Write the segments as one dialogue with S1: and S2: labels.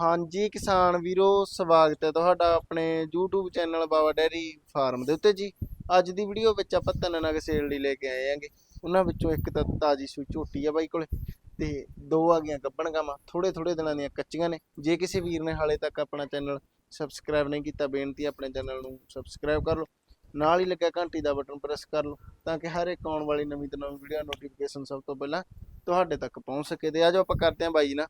S1: ਹਾਂਜੀ ਕਿਸਾਨ ਵੀਰੋ, ਸਵਾਗਤ ਹੈ ਤੁਹਾਡਾ ਆਪਣੇ YouTube channel Baba dairy farm ਦੇ ਉੱਤੇ ਜੀ। ਅੱਜ ਦੀ ਵੀਡੀਓ ਵਿੱਚ ਆਪਾਂ ਤਿੰਨ ਨਗ ਸੇਲ ਲਈ ਲੈ ਕੇ ਆਏ ਹਾਂਗੇ। ਉਹਨਾਂ ਵਿੱਚੋਂ ਇੱਕ ਤਾਂ ਤਾਜੀ ਸੂਈ ਝੋਟੀ ਆ ਬਾਈ ਕੋਲੇ, ਤੇ ਦੋ ਆ ਗਈਆਂ ਗੱਬਣ ਗਾਵਾਂ। ਥੋੜੇ ਥੋੜੇ ਦਿਨਾਂ ਦੀਆਂ ਕੱਚੀਆਂ ਨੇ। ਜੇ ਕਿਸੇ ਵੀਰ ਨੇ ਹਾਲੇ ਤੱਕ ਆਪਣਾ ਚੈਨਲ ਸਬਸਕ੍ਰਾਈਬ ਨਹੀਂ ਕੀਤਾ, ਬੇਨਤੀ ਆਪਣੇ ਚੈਨਲ ਨੂੰ ਸਬਸਕ੍ਰਾਈਬ ਕਰ ਲਓ। ਨਾਲ ਹੀ ਲੱਗਿਆ ਘੰਟੀ ਦਾ ਬਟਨ ਪ੍ਰੈਸ ਕਰ ਲਓ, ਤਾਂ ਕਿ ਹਰ ਇੱਕ ਆਉਣ ਵਾਲੀ ਨਵੀਂ ਤੋਂ ਨਵੀਂ ਵੀਡੀਓ ਨੋਟੀਫਿਕੇਸ਼ਨ ਸਭ ਤੋਂ ਪਹਿਲਾਂ ਤੁਹਾਡੇ ਤੱਕ ਪਹੁੰਚ ਸਕੇ। ਤੇ ਆਜੋ ਆਪਾਂ ਕਰਦੇ ਹਾਂ ਬਾਈ ਨਾਲ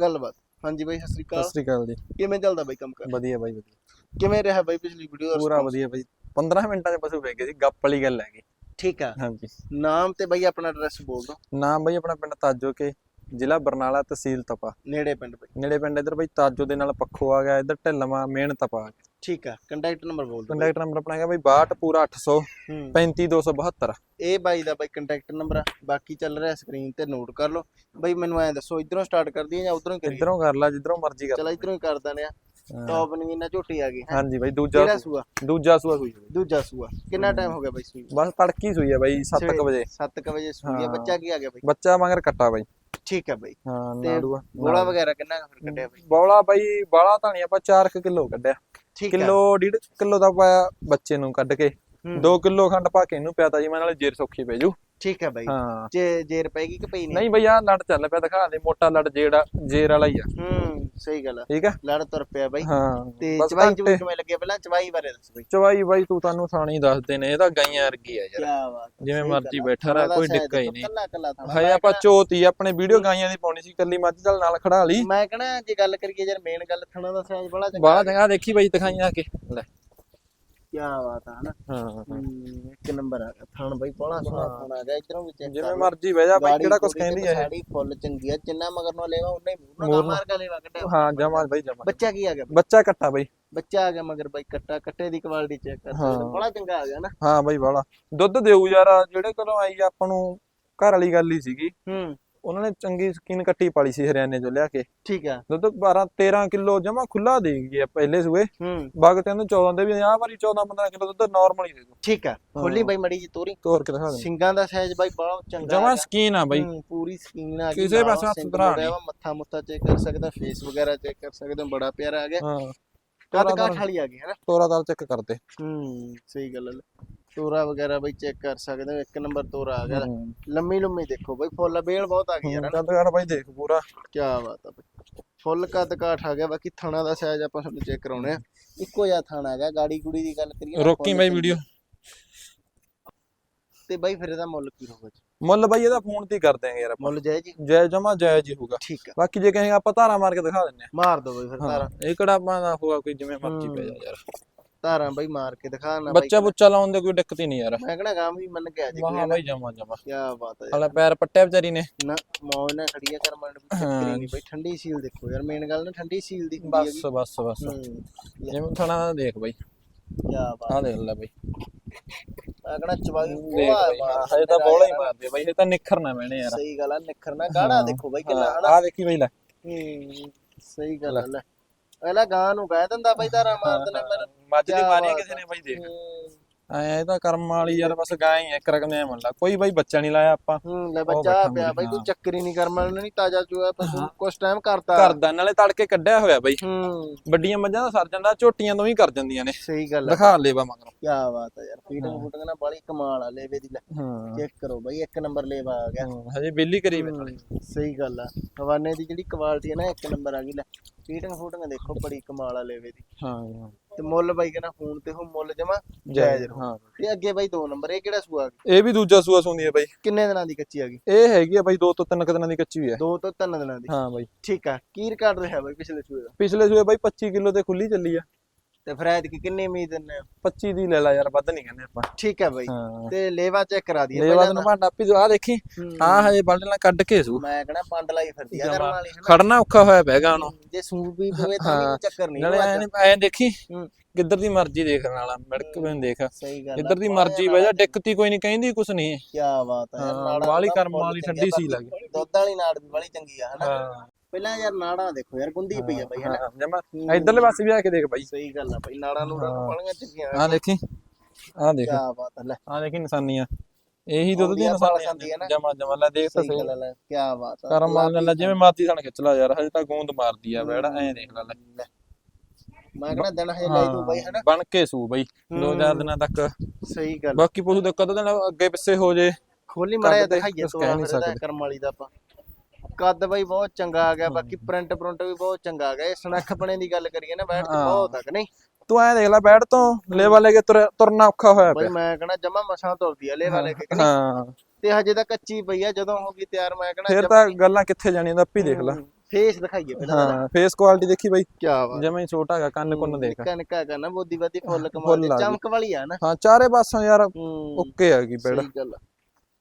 S1: ਗੱਲਬਾਤ। ਹਾਂਜੀ ਬਾਈ ਸਤਿ ਸ੍ਰੀ
S2: ਸਤਿ
S1: ਅਕਾਲ
S2: ਸ੍ਰੀ ਅਕਾਲ ਜੀ।
S1: ਕਿਵੇਂ ਚੱਲਦਾ ਬਾਈ ਕੰਮ ਕਰ?
S2: ਵਧੀਆ ਬਾਈ ਵਧੀਆ।
S1: ਕਿਵੇਂ ਰਿਹਾ ਬਾਈ ਪਿਛਲੀ ਵੀਡੀਓ
S2: ਪੂਰਾ ਵਧੀਆ ਬਾਈ। 15 ਮਿੰਟਾਂ 'ਚ ਪਸ਼ੂ ਵੇਚ ਗਏ ਸੀ ਗੱਪ ਵਾਲੀ ਗੱਲ ਹੈਗੀ।
S1: ਠੀਕ ਆ।
S2: ਹਾਂਜੀ।
S1: ਨਾਮ ਤੇ ਬਾਈ ਆਪਣਾ ਐਡਰੈਸ ਬੋਲ ਦੋ
S2: ਨਾਮ ਬਾਈ ਆਪਣਾ ਪਿੰਡ ਤਾਜੋ ਕੇ ਜ਼ਿਲ੍ਹਾ ਬਰਨਾਲਾ ਤਹਿਸੀਲ ਤਪਾ।
S1: ਨੇੜੇ ਪਿੰਡ ਬਾਈ।
S2: ਨੇੜੇ ਪਿੰਡ ਇਧਰ ਬਾਈ ਤਾਜੋ ਦੇ ਨਾਲ ਪੱਖੋ ਆ ਗਿਆ ਇਧਰ ਢਿੱਲਵਾ ਮੇਨ ਤਪਾ। ਆ ਗਿਆ
S1: ਠੀਕ ਆ ਕੰਟੈਕਟ ਨੰਬਰ ਬੋਲ ਦੋ
S2: ਕੰਟੈਕਟ ਨੰਬਰ ਆਪਣਾ ਹੈਗਾ ਬਾਈ 62 ਪੂਰਾ 800
S1: ਹੂੰ।
S2: 35272
S1: ਇਹ ਬਾਈ ਦਾ ਬਾਈ ਕੰਟੈਕਟ ਨੰਬਰ ਆ ਬਾਕੀ ਚੱਲ ਰਿਹਾ ਸਕਰੀਨ ਤੇ ਨੋਟ ਕਰ ਲਓ। ਬਾਈ ਮੈਨੂੰ ਐਂ ਦੱਸੋ ਇਧਰੋਂ ਸਟਾਰਟ ਕਰਦੀ ਹੈ ਜਾਂ ਉਧਰੋਂ ਕਰੀਏ?
S2: ਇਧਰੋਂ ਕਰ ਲਾ ਜਿੱਧਰੋਂ ਮਰਜ਼ੀ ਕਰ
S1: ਚਲ ਇਧਰੋਂ ਹੀ ਕਰ ਦਨੇ ਆ। ਟੌਪ ਨਵੀਨਾ ਝੋਟੀ ਆ ਗਈ।
S2: ਹਾਂਜੀ ਬਾਈ ਦੂਜਾ
S1: ਕਿਹੜਾ ਸੂਆ?
S2: ਦੂਜਾ ਸੂਆ ਸੂਈ।
S1: ਦੂਜਾ ਸੂਆ। ਕਿੰਨਾ ਟਾਈਮ ਹੋ ਗਿਆ ਬਾਈ ਸੂਈ
S2: ਬਸ ਤੜਕੀ ਸੂਈ ਆ ਬਾਈ 7 ਵਜੇ।
S1: 7 ਵਜੇ ਸੂਈ ਆ। ਬੱਚਾ ਕੀ ਆ ਗਿਆ ਬਾਈ?
S2: ਬੱਚਾ ਮਗਰ ਕੱਟਾ ਬਾਈ।
S1: ਠੀਕ ਆ ਬਾਈ।
S2: ਹਾਂ ਨਾੜੂਆ।
S1: ਗੋਲਾ ਵਗੈਰਾ ਕਿੰਨਾ ਫਿਰ ਕੱਢਿਆ ਬਾਈ?
S2: ਬੌਲਾ ਬਾਈ ਬਾਲਾ ਧਾਣੀ ਆਪਾਂ 4 ਕਿਲੋ ਕੱਢਿਆ।
S1: ਠੀਕ ਆ
S2: ਕਿਲੋ ਡੇਢ ਕਿਲੋ ਦਾ ਪਾਇਆ ਬੱਚੇ ਨੂੰ ਕੱਢ ਕੇ।
S1: ਹੂੰ,
S2: 2 ਕਿਲੋ ਖੰਡ ਪਾ ਕੇ ਇਹਨੂੰ ਪਿਆਤਾ ਜੀ ਮੈਂ ਨਾਲੇ ਜੇਰ ਸੌਖੀ ਪੈ ਜੂ।
S1: ਠੀਕ ਆ ਬਾਈ।
S2: ਹਾਂ।
S1: ਜੇ ਜੇਰ ਪੈਗੀ ਕਿ ਪਈ ਨਹੀਂ
S2: ਨਹੀਂ ਬਈ ਆ ਲੜ ਚੱਲ ਪਿਆ ਦਿਖਾ ਦੇ ਮੋਟਾ ਲੜ ਜਿਹੜਾ ਜੇਰ ਵਾਲਾ ਹੀ ਆ।
S1: ਹੂੰ ਸਹੀ ਗੱਲ ਆ।
S2: ਠੀਕ ਆ?
S1: ਲੜ ਤੁਰ ਪਿਆ ਬਾਈ।
S2: ਹਾਂ
S1: ਤੇ
S2: ਬਸ
S1: ਚਵਾਈ ਚਵਾਈ ਕਿਵੇਂ ਲੱਗੇ ਪਹਿਲਾਂ? ਚਵਾਈ ਬਾਰੇ ਦੱਸ ਬਾਈ।
S2: ਚਵਾਈ ਬਾਈ ਤੂੰ ਤੁਹਾਨੂੰ ਥਾਣੀ ਦੱਸਦੇ ਨੇ ਇਹ ਤਾਂ ਗਾਈਆਂ ਵਰਗੀ ਆ
S1: ਕੀ
S2: ਯਾਰ
S1: ਬਾਤ ਆ,
S2: ਜਿਵੇਂ
S1: ਸਹੀ
S2: ਮਰਜ਼ੀ
S1: ਗੱਲ ਆ।
S2: ਬੈਠਾ ਰਹਿ, ਕੋਈ ਡਿੱਕਾ ਹੀ ਨਹੀਂ।
S1: ਕੱਲਾ ਕੱਲਾ ਥਾਣਾ
S2: ਹਏ ਆਪਾਂ ਚੋਤੀ ਆਪਣੇ ਵੀਡੀਓ ਗਾਈਆਂ ਦੀ ਪਾਉਣੀ ਸੀ ਕੱਲੀ ਮੱਝ ਚੱਲ ਨਾਲ ਖੜਾ ਲਈ।
S1: ਮੈਂ ਕਹਣਾ ਜੇ ਗੱਲ ਕਰੀਏ ਯਾਰ ਮੇਨ ਗੱਲ ਥਣਾ ਦਾ ਸਾਈਜ਼ ਬੜਾ ਚੰਗਾ
S2: ਬਾਹਲਾ ਚੰਗਾ ਦੇਖੀ ਬਾਈ ਦਿਖਾਈਆਂ ਆ ਕੇ। ਲੈ।
S1: ਕੀ ਬਾਤ ਆ ਹਨਾ?
S2: ਹਾਂ
S1: ਇੱਕ ਨੰਬਰ ਆ ਗਿਆ। ਥਣ ਬਾਈ ਬੜਾ ਸੋਹਣਾ। ਥਣ ਆ ਗਿਆ ਇਧਰੋਂ ਵੀ ਚੈੱਕ
S2: ਜਿਵੇਂ ਮਰਜ਼ੀ ਬਹਿ ਜਾ ਬਾਈ ਕਿਹੜਾ ਕੁਛ ਕਹਿੰਦੀ ਆ ਇਹ।
S1: ਸਾਡੀ ਫੁੱਲ ਚੰਗੀ ਆ ਜਿੰਨਾ ਮਗਰ ਨੂੰ ਲੈਵਾ ਉਹਨੇ ਮੂੰਹ
S2: ਮੂੰਹ
S1: ਨਾਲ
S2: ਨੂੰ।
S1: ਮਾਰ ਕੇ ਲੈਵਾ ਕੱਢਿਆ।
S2: ਹਾਂ ਜਮਾ ਬਾਈ ਜਮਾ।
S1: ਬੱਚਾ ਕੀ ਆ ਗਿਆ?
S2: ਬੱਚਾ ਕੱਟਾ ਬਾਈ।
S1: ਬੱਚਾ ਆ ਗਿਆ ਮਗਰ ਬਾਈ ਕੱਟਾ। ਕੱਟੇ ਦੀ ਕੁਆਲਿਟੀ ਚੈੱਕ ਕਰ
S2: ਹਾਂ।
S1: ਬੜਾ ਚੰਗਾ ਆ ਗਿਆ ਨਾ।
S2: ਹਾਂ ਬਾਈ ਬਾਲਾ ਦੁੱਧ ਦੇਊ ਯਾਰ ਜਿਹੜੇ ਕੋਲੋਂ ਆਈ ਆ ਆਪਾਂ ਨੂੰ ਘਰ ਵਾਲੀ ਗੱਲ ਹੀ ਸੀਗੀ।
S1: ਹੂੰ।
S2: ਉਹਨਾਂ ਨੇ ਚੰਗੀ ਸਕੀਨ ਕੱਟੀ ਪਾਲੀ ਸੀ ਹਰਿਆਣੇ ਤੋਂ ਲਿਆ ਕੇ।
S1: ਠੀਕ ਆ।
S2: ਦੁੱਧ 12 13 ਕਿਲੋ ਜਮਾ ਖੁੱਲਾ ਦੇ ਗਈ ਆ ਪਹਿਲੇ ਸੂਏ।
S1: ਹੂੰ।
S2: ਬਾਗ ਤੇ ਉਹਨੂੰ 14 ਦੇ ਵੀ ਆਹ ਵਾਰੀ 14 15 ਕਿਲੋ ਦੁੱਧ ਨਾਰਮਲ ਹੀ ਦੇ ਦੋ।
S1: ਠੀਕ ਆ। ਖੋਲੀ ਬਾਈ ਮੜੀ ਜੀ ਤੋਰੀ।
S2: ਤੋਰ ਕੇ ਦਿਖਾ ਦੇ।
S1: ਸਿੰਗਾਂ ਦਾ ਸਾਈਜ਼ ਬਾਈ ਬੜਾ ਚੰਗਾ
S2: ਜਮਾ
S1: ਆ
S2: ਸਕੀਨ ਆ ਬਾਈ।
S1: ਪੂਰੀ ਸਕੀਨ ਆ ਗਈ।
S2: ਕਿਸੇ ਪਾਸੇ ਹੱਥ
S1: ਸਿੰਗ
S2: ਧਰਾ
S1: ਮੁੜਿਆ ਵਾ, ਮੱਥਾ ਮੁੱਥਾ ਚੈੱਕ ਕਰ ਸਕਦਾ ਫੇਸ ਵਗੈਰਾ ਚੈੱਕ ਕਰ ਸਕਦੇ ਬੜਾ ਪਿਆਰਾ ਆ ਗਿਆ।
S2: ਹਾਂ।
S1: ਕੱਦ
S2: ਤੋਰਾ
S1: ਕਾਠ ਵਾਲੀ ਆ ਗਈ ਹੈ ਨਾ
S2: ਤੋਰਾ ਦਾਲ ਚੈੱਕ ਕਰਦੇ
S1: ਹੂੰ ਸਹੀ ਗੱਲ ਹੈ ਤੋਰਾ ਵਗੈਰਾ ਬਈ ਚੈੱਕ ਕਰ ਸਕਦੇ ਹੋ ਇੱਕ ਨੰਬਰ ਤੋਰਾ ਆ ਗਿਆ। ਲੰਮੀ ਲੰਮੀ ਦੇਖੋ ਬਈ ਫੁੱਲ ਬੇਲ ਬਹੁਤ ਆ ਗਈ ਯਾਰ
S2: ਕੱਦ ਕਰ ਬਾਈ ਦੇਖ ਪੂਰਾ।
S1: ਕੀ ਬਾਤ ਆ ਬਈ। ਫੁੱਲ ਕੱਦ ਕਾਠ ਆ ਗਿਆ ਬਾਕੀ ਥਣਾ ਦਾ ਸਾਈਜ਼ ਆਪਾਂ ਤੁਹਾਨੂੰ ਚੈੱਕ ਕਰਾਉਣੇ ਆ। ਇੱਕੋ ਜਿਹਾ ਥਣਾ ਹੈਗਾ ਗਾੜੀ ਗੁੜੀ ਦੀ ਗੱਲ ਕਰੀਏ ਨਾ,
S2: ਰੋਕੀ ਬਾਈ। ਵੀਡੀਓ।
S1: ਤੇ ਬਾਈ ਫਿਰ ਇਹਦਾ ਮੁੱਲ ਕੀ ਹੋਊਗਾ ਜੀ?
S2: ਮੁੱਲ ਬਾਈ ਇਹਦਾ ਫੋਨ ਤੇ ਹੀ ਕਰ ਦਿਆਂਗੇ ਯਾਰ ਆਪਾਂ।
S1: ਮੁੱਲ ਜਾਇਜ਼ ਜੀ
S2: ਜੈ ਜਮਾ ਜਾਇਜ਼ ਹੀ ਹੋਊਗਾ।
S1: ਠੀਕ ਆ।
S2: ਬਾਕੀ ਜੇ ਕਹੇਗਾ ਆਪਾਂ ਧਾਰਾ ਮਾਰ ਕੇ ਦਿਖਾ ਦਿੰਨੇ
S1: ਮਾਰ ਦੋ ਬਈ ਫਿਰ
S2: ਆ
S1: ਤਾਰਾਂ
S2: ਹਾਂ ਇਹ ਕਿਹੜਾ ਆਪਾਂ ਦਾ ਹੋਊਗਾ ਕੋਈ ਜਿਵੇਂ ਮਰਜ਼ੀ ਪੈ ਜਾ ਯਾਰ।
S1: ਤਾਰਾਂ ਬਈ ਮਾਰ ਕੇ ਦਿਖਾ ਨਾ ਬਾਈ
S2: ਬੱਚਾ ਬੁੱਚਾ ਲਾਉਣ ਦੇ ਕੋਈ ਦਿੱਕਤ ਹੀ ਨਹੀਂ ਯਾਰ।
S1: ਮੈਂ ਕਹਣਾ ਗਾਮ ਵੀ ਮੰਨ ਕੇ ਆ ਜੀ
S2: ਵਾਹ ਬਾਈ ਜਮਾ ਜਮਾ
S1: ਕੀ ਬਾਤ ਹੈ
S2: ਹਲਾ ਪੈਰ ਪੱਟਿਆ ਵਿਚਾਰੀ ਨੇ।
S1: ਨਾ ਮੌਜ ਨਾਲ ਖੜੀ ਆ ਕਰ ਮਨ ਵੀ ਚੱਕਰੀ ਨਹੀਂ ਬਈ। ਠੰਡੀ ਸੀਲ ਦੇਖੋ ਯਾਰ ਮੇਨ ਗੱਲ ਨਾ ਠੰਡੀ ਸੀਲ ਦੀ ਹੁੰਦੀ ਹੈਗੀ
S2: ਬਸ ਬਸ। ਬਸ ਜਿਵੇਂ ਥਣਾ ਦੇਖ ਬਾਈ।
S1: ਕੀ ਬਾਤ
S2: ਆਹ ਦੇਖ ਲੈ ਬਾਈ।
S1: ਮੈਂ ਕਹਣਾ ਚਵਾਈ
S2: ਬਾਈ। ਹਜੇ ਤਾਂ ਬੋਲਾ ਹੀ ਮਾਰਦੇ ਬਾਈ। ਇਹ ਤਾਂ ਨਿਖਰਨਾ ਮੈਨੇ ਯਾਰ।
S1: ਸਹੀ ਗੱਲ ਆ ਨਿਖਰਨਾ ਗਾਣਾ ਦੇਖੋ ਬਾਈ ਕਿੰਨਾ ਹਨਾ।
S2: ਆਹ ਦੇਖੀ ਬਾਈ ਲੈ।
S1: ਹੂੰ ਸਹੀ ਗੱਲ ਆ ਲੈ। ਪਹਿਲਾਂ ਗਾਂ ਨੂੰ ਕਹਿ ਦਿੰਦਾ ਬਈ ਤਾਰਾ ਮਾਰ ਦੇਣਾ ਪਰ
S2: ਮੱਝ ਦੀ ਮਾਰੀ ਕਿਸੇ ਨੇ ਬਾਈ ਦੇਖ।
S1: ਹੂੰ,
S2: ਐ ਇਹ ਤਾਂ ਕਰਮ ਵਾਲੀ ਯਾਰ ਬਸ ਗਾਂ ਹੀ ਇੱਕ ਰਕਮ ਦੇ ਮੰਨ ਲਾ ਕੋਈ ਬਾਈ ਬੱਚਾ ਨਹੀਂ ਲਾਇਆ ਆਪਾਂ।
S1: ਹੂੰ ਲੈ ਬੱਚਾ
S2: ਬੈਠਾ
S1: ਪਿਆ ਬਈ। ਕੋਈ ਚੱਕਰ ਹੀ ਨਹੀਂ ਕਰਮਾ ਨਹੀਂ ਤਾਜ਼ਾ ਚੂਆ ਪਸ਼ੂ ਕੁਛ ਟਾਈਮ ਕਰਤਾ।
S2: ਕਰਦਾ ਨਾਲੇ ਤੜਕੇ ਕੱਢਿਆ ਹੋਇਆ ਬਾਈ।
S1: ਹੂੰ।
S2: ਵੱਡੀਆਂ ਮੱਝਾਂ ਦਾ ਸਰ ਜਾਂਦਾ ਝੋਟੀਆਂ ਤੋਂ ਹੀ ਕਰ ਜਾਂਦੀਆਂ ਨੇ।
S1: ਸਹੀ ਗੱਲ ਆ।
S2: ਦਿਖਾ ਲੇਵਾ ਮਗਰੋਂ।
S1: ਕੀ ਬਾਤ ਆ ਯਾਰ ਫੀਡਿੰਗ ਫੂਡਿੰਗ ਨਾਲ ਬਾਲੀ ਕਮਾਲ ਆ ਲੇਵੇ ਦੀ ਲੈ।
S2: ਹਾਂ।
S1: ਚੈੱਕ ਕਰੋ ਬਈ ਇੱਕ ਨੰਬਰ ਲੇਵਾ ਆ ਗਿਆ।
S2: ਹਜੇ ਬੇਲੀ ਕਰੀ ਵੇ ਨਾਲੇ
S1: ਸਹੀ ਗੱਲ ਆ। ਹਵਾਨੇ ਦੀ ਜਿਹੜੀ ਕੁਆਲਿਟੀ ਹੈ ਨਾ ਇੱਕ ਨੰਬਰ ਆ ਗਈ ਲੈ। ਫੀਡਿੰਗ ਫੂਡਿੰਗ ਦੇਖੋ ਬੜੀ ਕਮਾਲ ਆ ਲੇਵੇ ਦੀ।
S2: ਹਾਂ।
S1: ਤੇ ਮੁੱਲ ਬਾਈ ਕਹਿੰਦਾ ਫੋਨ ਤੇ ਹੋ ਮੁੱਲ ਜਮਾ ਜਾਇਜ਼ ਰਹੋ
S2: ਹਾਂ।
S1: ਤੇ ਅੱਗੇ ਬਾਈ ਦੋ ਨੰਬਰ ਇਹ ਕਿਹੜਾ ਸੂਆ?
S2: ਇਹ ਵੀ ਦੂਜਾ ਸੂਆ ਸੁੰਦੀ ਹੈ ਬਾਈ।
S1: ਕਿੰਨੇ ਦਿਨਾਂ ਦੀ ਕੱਚੀ ਆ ਗਈ?
S2: ਇਹ ਹੈਗੀ ਆ ਬਾਈ ਦੋ ਤੋਂ ਤਿੰਨ ਦਿਨਾਂ ਦੀ ਕੱਚੀ ਹੈ।
S1: ਦੋ ਤੋਂ ਤਿੰਨ ਦਿਨਾਂ ਦੀ।
S2: ਹਾਂ ਬਾਈ।
S1: ਠੀਕ ਆ ਕੀ ਰਿਕਾਰਡ ਰਿਹਾ ਬਾਈ ਪਿਛਲੇ ਸੂਏ ਦਾ।
S2: ਪਿਛਲੇ ਸੂਏ ਬਾਈ 25 ਕਿਲੋ ਤੇ ਖੁੱਲੀ ਚੱਲੀ ਆ।
S1: ਤੇ ਫਿਰ ਐਤਕੀ ਕਿੰਨੀ ਉਮੀਦ ਦਿੰਨੇ ਆ
S2: 25 ਦੀ ਲੈ ਲੈ ਯਾਰ ਵੱਧ ਨਹੀਂ ਕਹਿੰਦੇ ਆਪਾਂ।
S1: ਠੀਕ ਆ ਬਾਈ।
S2: ਹਾਂ।
S1: ਤੇ ਲੇਵਾ ਚੈੱਕ ਕਰਾ ਦਈਏ
S2: ਲੇਵਾ ਤੈਨੂੰ ਭਾਂਡਾ ਪੀ ਆ ਦੇਖੀ।
S1: ਹੂੰ।
S2: ਹਾਂ ਹਜੇ ਬਲਡ ਨਾਲ ਕੱਢ ਕੇ ਸੂ।
S1: ਮੈਂ ਕਹਣਾ ਪੰਡ ਲਾਈ ਫਿਰਦੀ ਆ ਕਰਨ ਵਾਲੀ ਹਨਾ?
S2: ਖੜਨਾ ਔਖਾ ਹੋਇਆ ਪੈਗਾ ਉਹਨੂੰ।
S1: ਜੇ ਸੂਪ ਵੀ ਪਵੇ ਤਾਂ ਵੀ
S2: ਹਾਂ।
S1: ਚੱਕਰ ਨਹੀਂ
S2: ਨਾਲੇ ਐ ਨੀ- ਐ ਦੇਖੀ
S1: ਹੂੰ।
S2: ਕਿੱਧਰ ਦੀ ਮਰਜ਼ੀ ਦੇਖਣ ਵਾਲਾ ਮਿੜਕ ਵੀ ਨੀ ਦੇਖ।
S1: ਸਹੀ ਗੱਲ
S2: ਜਿੱਧਰ ਦੀ ਮਰਜ਼ੀ ਬਹਿ ਜਾ ਡਿੱਕਤੀ ਕੋਈ ਨਹੀਂ ਕਹਿੰਦੀ ਕੁਛ ਨਹੀਂ
S1: ਕੀ ਬਾਤ ਹੈ
S2: ਹਾਂ, ਵਾਲੀ ਕਰਮ ਵਾਲੀ ਠੰਡੀ ਸੀ ਲੱਗ।
S1: ਦੁੱਧ ਵਾਲੀ ਨਾੜ ਵੀ ਵਾਲੀ ਚੰਗੀ ਆ ਹਨਾ?
S2: ਹਾਂ।
S1: ਪਹਿਲਾਂ ਯਾਰ ਨਾੜਾਂ ਦੇਖੋ ਯਾਰ ਗੁੰਦੀ ਪਈ ਆ ਬਾਈ ਹਨਾ?
S2: ਜਮਾ ਇਧਰਲੇ ਪਾਸੇ ਵੀ ਆ ਕੇ ਦੇਖ ਬਾਈ।
S1: ਸਹੀ ਗੱਲ ਆ ਬਾਈ ਨਾੜਾਂ ਨੂੰ
S2: ਹਾਂ।
S1: ਵਾਲੀਆਂ ਚੰਗੀਆਂ
S2: ਆ ਦੇਖੀ ਆ ਦੇਖ।
S1: ਕੀ ਬਾਤ ਹੈ ਲੈ।
S2: ਆ ਦੇਖੀ ਨਿਸ਼ਾਨੀਆਂ। ਇਹੀ ਦੁੱਧ ਦੀਆਂ ਨਿਸ਼ਾਨੀਆਂ। ਜਮਾ ਜਮਾ ਲੈ ਦੇਖ ਤਾਂ
S1: ਸਹੀ ਕੀ ਬਾਤ ਆ।
S2: ਕਰਮ
S1: ਗੁਲਾਬੀ
S2: ਲੈ ਜਿਵੇਂ ਮਾਤੀ ਸਣ ਖਿੱਚ ਲਾ ਯਾਰ ਹਜੇ ਤਾਂ ਗੂੰਦ ਮਾਰਦੀ ਆ ਬੈੜਾ ਐਂ ਦੇਖ ਲੈ।
S1: ਮੈਂ ਕਹਿੰਦਾ ਦਿਨ ਹਜੇ ਲੈ ਦੂੰ ਬਾਈ ਹਨਾ?
S2: ਬਣ ਕੇ ਸੂ ਬਈ ਦੋ ਚਾਰ ਦਿਨਾਂ ਤੱਕ।
S1: ਸਹੀ ਗੱਲ।
S2: ਬਾਕੀ ਪਸ਼ੂ ਦੇ ਕਦੋਂ ਦਿਨ ਅੱਗੇ ਪਿੱਛੇ ਹੋ ਜੇ।
S1: ਖੋਲੀ
S2: ਤੇ
S1: ਦਿਖਾਈਏ
S2: ਸਕਦੇ।
S1: ਕਰਮ ਵਾਲੀ ਦਾ ਆਪਾਂ। ਕੱਦ ਬਾਈ ਬਹੁਤ ਚੰਗਾ ਆ ਗਿਆ ਬਾਕੀ ਪ੍ਰਿੰਟ ਪ੍ਰਿੰਟ ਵੀ ਬਹੁਤ ਚੰਗਾ ਆ ਗਿਆ। ਇਹ ਸਨੱਖ ਬਣੇ ਦੀ ਗੱਲ ਕਰੀਏ ਨਾ ਬੈਠ ਤੇ। ਬਹੁਤ ਤੱਕ ਨਹੀਂ?
S2: ਤੂੰ ਐਂ ਦੇਖ ਲੈ ਬੈਠ ਤੋਂ ਲੇਵਾ ਲੈ ਕੇ ਤੁਰ- ਤੁਰਨਾ ਔਖਾ ਹੋਇਆ
S1: ਬਾਈ
S2: ਪਿਆ।
S1: ਮੈਂ ਕਹਣਾ ਜਮਾ ਮਸਾਂ ਤੁਰਦੀ ਆ ਲੈ ਵਾਲੇ ਕੇ?
S2: ਹਾਂ।
S1: ਤੇ ਹਜੇ ਤਾਂ ਕੱਚੀ ਪਈ ਆ ਜਦੋਂ ਹੋ ਗਈ ਤਿਆਰ ਮੈਂ ਕਹਣਾ
S2: ਫੇਰ ਤਾਂ ਗੱਲਾਂ ਕਿੱਥੇ ਜਾਣੀਆਂ ਦਾ ਆਪੀ ਦੇਖ ਲੈ।
S1: ਫੇਸ ਦਿਖਾਈਏ ਪਹਿਲਾਂ
S2: ਹਾਂ ਫੇਸ ਕੁਆਲਿਟੀ ਦੇਖੀ ਬਾਈ।
S1: ਕੀ ਬਾਤ।
S2: ਜਮਾ ਹੀ ਛੋਟਾ ਹੈਗਾ ਕੰਨ ਕੁੰਨ ਦੇਖ।
S1: ਕਨਕਾ ਕਾ ਨਾ ਬੋਦੀ ਬਾਦੀ ਫੁੱਲ ਕਮਾਲ। ਚਮਕ ਵਾਲੀ ਆ ਨਾ।
S2: ਹਾਂ ਚਾਰੇ ਪਾਸੋਂ ਯਾਰ ਓਕੇ ਹੈਗੀ ਬੈੜ
S1: ਸਹੀ ਗੱਲ।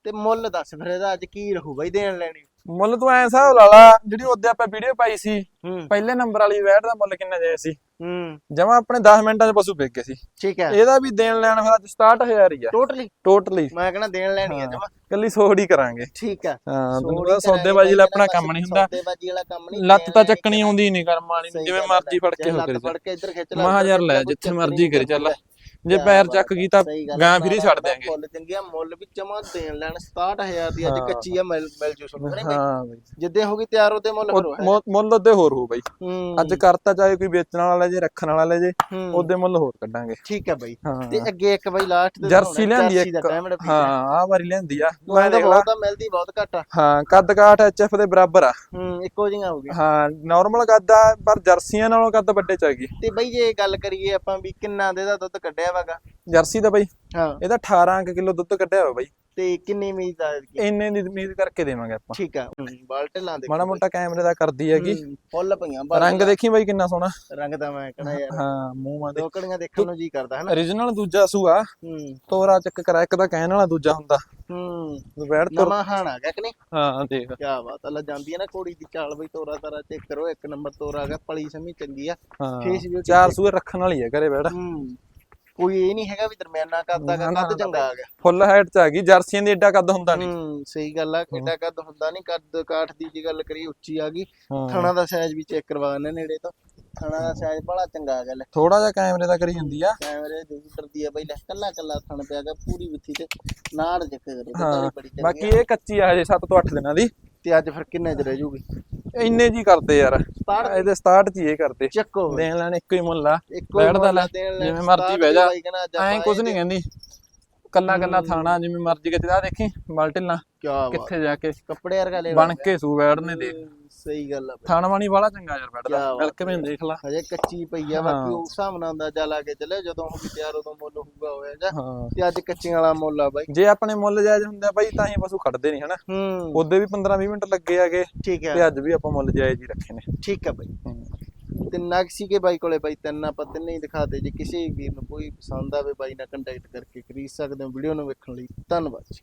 S1: ਤੇ ਮੁੱਲ ਦੱਸ ਫਿਰ ਇਹਦਾ ਅੱਜ ਕੀ ਰਹੂ ਬਾਈ ਦੇਣ ਲੈਣੀ?
S2: ਮੁੱਲ ਤੂੰ ਐਂ ਹਿਸਾਬ ਲਾ ਲਾ ਜਿਹੜੀ ਉਹਦੇ ਆਪਾਂ ਵੀਡੀਓ ਪਾਈ ਸੀ
S1: ਹੂੰ।
S2: ਪਹਿਲੇ ਨੰਬਰ ਵਾਲੀ ਵੈਟ ਦਾ ਮੁੱਲ ਕਿੰਨਾ ਜਾਇਆ ਸੀ?
S1: ਹੂੰ।
S2: ਜਮਾ ਆਪਣੇ 10 ਮਿੰਟਾਂ 'ਚ ਪਸ਼ੂ ਵਿਕ ਗਏ ਸੀ।
S1: ਠੀਕ ਹੈ।
S2: ਇਹਦਾ ਵੀ ਦੇਣ ਲੈਣ ਫਿਰ ਅੱਜ 67000 ਹੀ ਆ।
S1: ਟੋਟਲੀ
S2: ਟੋਟਲੀ
S1: ਮੈਂ ਕਹਣਾ ਦੇਣ ਲੈਣੀ ਆ
S2: ਹਾਂ।
S1: ਜਮਾ।
S2: ਕੱਲੀ ਸੋੜ ਹੀ ਕਰਾਂਗੇ।
S1: ਠੀਕ ਆ।
S2: ਹਾਂ ਤੈਨੂੰ ਪਤਾ ਸੌਦੇਬਾਜੀ ਵਾਲਾ ਆਪਣਾ ਕੰਮ ਨਹੀਂ ਹੁੰਦਾ।
S1: ਸੌਦੇਬਾਜੀ ਵਾਲਾ ਕੰਮ ਨਹੀਂ
S2: ਲੱਤ ਤਾਂ ਚੱਕਣੀ ਆਉਂਦੀ ਨਹੀਂ ਕਰਮ ਵਾਲੀ ਜਿਵੇਂ ਮਰਜ਼ੀ ਫੜ ਕੇ ਹੋ
S1: ਲੱਤ
S2: ਕਰੀ
S1: ਫੜ ਕੇ ਇੱਧਰ ਖਿੱਚ ਲਾ
S2: ਮਹਾ ਯਾਰ ਲੈ ਜਿੱਥੇ ਮਰਜ਼ੀ ਕਰੀ ਚੱਲ। ਜੇ ਪੈਰ ਚੱਕ ਗਈ ਤਾਂ ਗਾਂ
S1: ਆ,
S2: ਫਿਰ ਹੀ ਛੱਡ ਦਿਆਂਗੇ।
S1: ਫੁੱਲ ਚੰਗੀਆਂ ਮੁੱਲ ਵੀ ਜਮਾ ਦੇਣ ਲੈਣ 67000 ਦੀ ਅੱਜ। ਕੱਚੀ ਆ ਮਿਲ ਮਿਲ ਜੂ ਤੁਹਾਨੂੰ ਨਹੀਂ ਬਾਈ। ਜਿੱਦੇ ਹੋ ਗਈ ਤਿਆਰ ਉਹਦੇ ਮੁੱਲ
S2: ਉਹ ਮੁੱਲ- ਉਹਦੇ ਹੋਰ ਹੋ ਬਈ। ਅੱਜ ਕਰਤਾ ਚਾਹੇ ਕੋਈ ਵੇਚਣ ਵਾਲਾ ਜੇ ਰੱਖਣ ਵਾਲਾ ਲੈ ਜੇ ਉਹਦੇ ਮੁੱਲ ਹੋਰ ਕੱਢਾਂਗੇ।
S1: ਠੀਕ ਹੈ ਬਾਈ। ਤੇ ਅੱਗੇ ਇੱਕ ਬਾਈ ਲਾਸਟ ਦੇ
S2: ਜਰਸੀ ਲਿਆਂਦੀ
S1: ਜਰਸੀ ਦਾ
S2: ਇੱਕ। ਹਾਂ। ਆਹ ਵਾਰੀ ਲਿਆਂਦੀ ਆ।
S1: ਮੈਂ ਤਾਂ ਬਹੁਤ ਆ ਮਿਲਦੀ ਬਹੁਤ ਘੱਟ ਆ।
S2: ਹਾਂ ਕੱਦ ਕਾਠ ਐਚਐਫ ਦੇ ਬਰਾਬਰ ਆ।
S1: ਹੂੰ ਇੱਕੋ ਜਿਹੀਆਂ ਹੋ ਗਈਆਂ।
S2: ਹਾਂ ਨਾਰਮਲ ਕੱਦ ਆ ਪਰ ਜਰਸੀਆਂ ਨਾਲੋਂ ਕੱਦ ਵੱਡੇ ਚ ਹੈਗੀ
S1: ਤੇ ਬਾਈ ਜੇ ਗੱਲ ਕਰੀਏ ਆਪਾਂ ਵੀ ਕਿੰਨਾ ਦੇ ਦਾ ਦੁੱਧ ਕੱਢਿਆ ਵਾਗਾ
S2: ਜਰਸੀ ਦਾ ਬਈ।
S1: ਹਾਂ।
S2: ਇਹਦਾ 18 ਕੁ ਕਿਲੋ ਦੁੱਧ ਕੱਢਿਆ ਹੋਇਆ ਬਈ।
S1: ਤੇ ਕਿੰਨੀ ਉਮੀਦ ਆ ਇਹਦੀ?
S2: ਇੰਨੇ ਦੀ ਉਮੀਦ ਕਰਕੇ ਦੇਵਾਂਗੇ ਆਪਾਂ।
S1: ਠੀਕ ਆ ਬਾਲਟੇ ਲਾਂ ਦੇ
S2: ਮਾੜਾ ਮੋਟਾ ਕੈਮਰੇ ਦਾ ਕਰਦੀ ਹੈਗੀ।
S1: ਫੁੱਲ ਪਈਆਂ
S2: ਰੰਗ ਦੇਖੀ ਬਾਈ ਕਿੰਨਾ ਸੋਹਣਾ।
S1: ਰੰਗ ਦਾ ਮੈਂ ਕਹਣਾ ਯਾਰ।
S2: ਹਾਂ ਮੂੰਹ ਮਾਂ ਦੇ।
S1: ਦੋ ਕੜੀਆਂ ਦੇਖਣ ਨੂੰ ਜੀ ਕਰਦਾ ਹਨਾ?
S2: Origignal ਦੂਜਾ ਸੂਆ
S1: ਹੂੰ।
S2: ਤੋਰਾ ਚੱਕ ਕਰਾ ਇੱਕ ਦਾ ਕਹਿਣ ਵਾਲਾ ਦੂਜਾ ਹੁੰਦਾ।
S1: ਹੂੰ।
S2: ਬੈਠ ਤੁਰ
S1: ਨਵਾਂ ਹਾਣ ਆ ਗਿਆ ਕਿ ਨਹੀਂ?
S2: ਹਾਂ ਦੇਖ।
S1: ਕੀ ਬਾਤ ਆ ਲੈ ਜਾਂਦੀ ਆ ਨਾ ਕੋੜੀ ਦੀ ਚਾਲ ਬਈ ਤੋਰਾ ਤਾਰਾ ਚੈੱਕ ਕਰੋ ਇੱਕ ਨੰਬਰ ਤੋਰਾ ਆ ਗਿਆ ਪਲੀ ਸਮੀ ਚੰਗੀ ਆ।
S2: ਹਾਂ
S1: ਫੇਸ ਵੀ
S2: ਚਾਰ ਸੂਏ ਰੱਖਣ ਵਾਲੀ ਹੈ ਘਰੇ ਬੈਠ
S1: ਹੂੰ। ਕੋਈ ਇਹ ਨਹੀਂ ਹੈਗਾ ਵੀ ਦਰਮਿਆਨਾ ਕਰਦਾ
S2: ਨਾ, ਨਾ,
S1: ਕੱਦ ਚੰਗਾ ਆ ਗਿਆ।
S2: ਫੁੱਲ ਹਾਈਟ ਚ ਆ ਗਈ ਜਰਸੀਆਂ ਦੀ ਏਡਾ ਕੱਦ ਹੁੰਦਾ ਨਹੀਂ
S1: ਹੂੰ ਸਹੀ ਗੱਲ ਆ ਕਿੱਡਾ ਕੱਦ ਹੁੰਦਾ ਨਹੀਂ ਕੱਦ ਕਾਠ ਦੀ ਜੇ ਗੱਲ ਕਰੀ ਉੱਚੀ ਆ ਗਈ। ਥਣਾ ਦਾ ਸਾਈਜ਼ ਵੀ ਚੈੱਕ ਕਰਵਾ ਨੇ ਨੇੜੇ ਤੋਂ। ਥਣਾ ਦਾ ਸਾਈਜ਼ ਬੜਾ ਚੰਗਾ ਆ ਗਿਆ ਲੈ
S2: ਥੋੜਾ ਜਿਹਾ ਕੈਮਰੇ ਦਾ ਕਰੀ ਜਾਂਦੀ ਆ।
S1: ਕੈਮਰੇ ਦੀ ਡਰਦੀ ਆ ਬਈ ਲੈ ਕੱਲਾ ਕੱਲਾ ਥਣ ਪਿਆ ਗਿਆ ਪੂਰੀ ਵਿੱਥੀ ਤੇ ਨਾੜ ਚੈੱਕ ਕਰੋ ਬੜੀ ਚੰਗੀ
S2: ਬਾਕੀ। ਇਹ ਕੱਚੀ ਆ ਹਜੇ 7 ਤੋਂ 8 ਦਿਨਾਂ ਦੀ।
S1: ਤੇ ਅੱਜ ਫਿਰ ਕਿੰਨੇ ਚ ਰਹਿ ਜੂਗੀ?
S2: ਇੰਨੇ ਜੀ ਕਰਦੇ ਯਾਰ।
S1: 67
S2: ਇਹਦੇ 67 ਚ ਹੀ ਇਹ ਕਰਦੇ।
S1: ਚੱਕੋ।
S2: ਦੇਣ ਲੈਣ ਇੱਕੋ ਹੀ ਮੁੱਲ ਆ।
S1: ਇੱਕੋ
S2: ਬੈਠ ਦਾ ਲੈ, ਜਿਵੇਂ ਮਰਜ਼ੀ ਬਹਿ ਜਾ। ਐਂ ਕੁਝ ਨਹੀਂ ਕਹਿੰਦੀ। ਕੱਲਾ ਕੱਲਾ ਥਾਣਾ ਜਿਵੇਂ ਮਰਜ਼ੀ ਕਿਤੇ ਆ ਦੇਖੀ ਮਲਟਿਲਾਂ
S1: ਕਿਆ
S2: ਕਿੱਥੇ ਜਾ ਕੇ
S1: ਕੱਪੜੇ ਵਰਗਾ ਲੈ
S2: ਬਣ ਕੇ ਸੂ ਬੈਠਨੇ ਦੇਖ
S1: ਸਹੀ ਗੱਲ ਆ।
S2: ਥਾਣਾ ਵਾਣੀ ਵਾਲਾ ਚੰਗਾ ਯਾਰ ਬੈਠਦਾ
S1: ਕਿਆ ਬਾਤ
S2: ਮਿਲ ਕੇ ਮੈਨੂੰ ਦੇਖ ਲਾ।
S1: ਹਜੇ ਕੱਚੀ ਪਈ ਆ ਬਾਕੀ ਉਸ ਹਿਸਾਬ ਨਾਲ ਅੰਦਾਜ਼ਾ ਲਾ ਕੇ ਚੱਲੇ ਜਦੋਂ ਹੋ ਗਈ ਤਿਆਰ ਉਦੋਂ ਮੁੱਲ ਹੋਊਗਾ ਹੋਇਆ ਜਾਂ। ਤੇ ਅੱਜ ਕੱਚੀਆਂ ਵਾਲਾ ਮੁੱਲ ਆ ਬਾਈ।
S2: ਜੇ ਆਪਣੇ ਮੁੱਲ ਜਾਇਜ਼ ਹੁੰਦੇ ਆ ਬਾਈ ਤਾਂ ਹੀ ਪਸ਼ੂ ਖੜਦੇ ਨਹੀਂ ਹਨਾ।
S1: ਹੂੰ।
S2: ਉਹਦੇ ਵੀ 15 20 ਮਿੰਟ ਲੱਗੇ ਆਗੇ
S1: ਠੀਕ ਹੈ।
S2: ਤੇ ਅੱਜ ਵੀ ਆਪਾਂ ਮੁੱਲ ਜਾਇਜ਼ ਹੀ ਰੱਖੇ ਨੇ।
S1: ਠੀਕ ਹੈ ਬਾਈ।
S2: ਹੂੰ।
S1: ਤੇ ਸੀਗੇ ਬਾਈ ਕੋਲੇ ਬਾਈ ਤਿੰਨ, ਆਪਾਂ ਤਿੰਨੇ ਹੀ ਦਿਖਾਤੇ ਜੇ ਕਿਸੇ ਵੀਰ ਨੂੰ ਕੋਈ ਪਸੰਦ ਆਵੇ ਬਾਈ ਨਾਲ ਕੰਟੈਕਟ ਕਰਕੇ ਖਰੀਦ ਸਕਦੇ ਹੋ ਵੀਡੀਓ ਨੂੰ ਵੇਖਣ ਲਈ ਧੰਨਵਾਦ ਜੀ